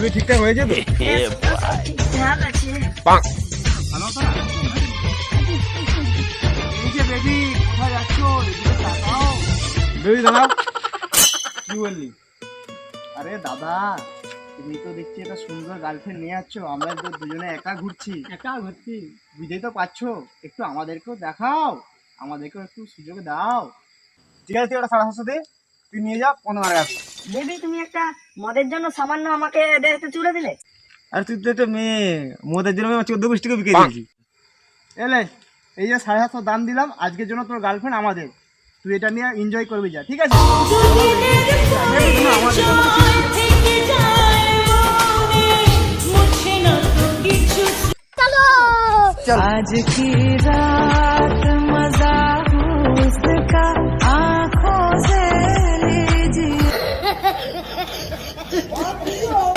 ছবি ঠিকঠাক হয়েছে তো ঠিকঠাক আছে। ভালো তো না? বেবি কোথায় যাচ্ছ? বেবি দাঁড়াও কি বললি? আরে দাদা তুমি তো দেখছি একটা সুন্দর গার্লফ্রেন্ড নিয়ে যাচ্ছ। আমরা তো দুজনে একা ঘুরছি। একা ঘুরছি? বুঝতেই তো পারছ একটু আমাদেরকেও দেখাও। আমাদেরকেও একটু সুযোগ দাও। ঠিক আছে তুই একটা সাড়ে সাতশো দে। তুই নিয়ে যা পনেরো টাকা বেবি তুমি একটা মদের জন্য সামান্য আমাকে দেখতে তুলে দিলে আর তুই তো একটা মেয়ে মোদের জন্য আমি চোদ্দ বিশ টাকা বিকে দিয়েছি এলে এই যে সাড়ে সাতশো দাম দিলাম আজকের জন্য তোর গার্লফ্রেন্ড আমাদের তুই এটা নিয়ে এনজয় করবি যা ঠিক আছে आज की रात ¡Ah, ¡Rápido!